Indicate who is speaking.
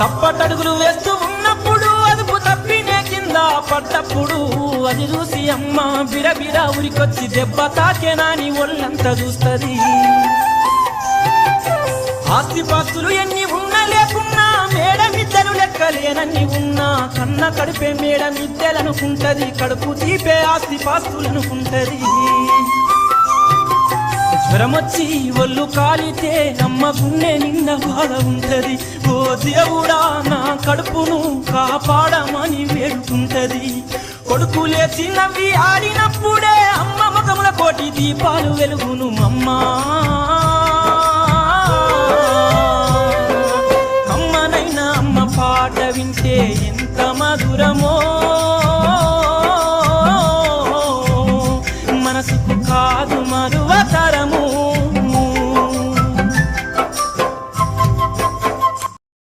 Speaker 1: తప్పటడుగులు వేస్తూ ఉన్నప్పుడు అదుపు తప్పినే కింద పడ్డప్పుడు అది చూసి అమ్మ బిరబిర ఉరికొచ్చి దెబ్బ తాకేనాని ఒళ్ళంతా చూస్తుంది. ఆస్తిపాస్తులు ఎన్ని ఉన్నా లేకున్నా మేడమిద్దరు లెక్కలేనన్ని ఉన్నా కన్న కడిపే మేడమిద్దెలనుకుంటది కడుపు తీపే ఆస్తిపాస్తులనుకుంటది. జ్వరమొచ్చి ఒళ్ళు కాలితే నమ్మకున్నే నిన్న బాధ ఉంటది. ఓ దేవుడా నా కడుపును కాపాడమని వేడుకుంటది. కొడుకు లేచి నవ్వి ఆడినప్పుడే అమ్మ ముఖముల కోటి దీపాలు వెలుగును అమ్మా అమ్మనైనా అమ్మ పాట వింటే ఎంత మధురమో. మనసుకు కాదు మరువత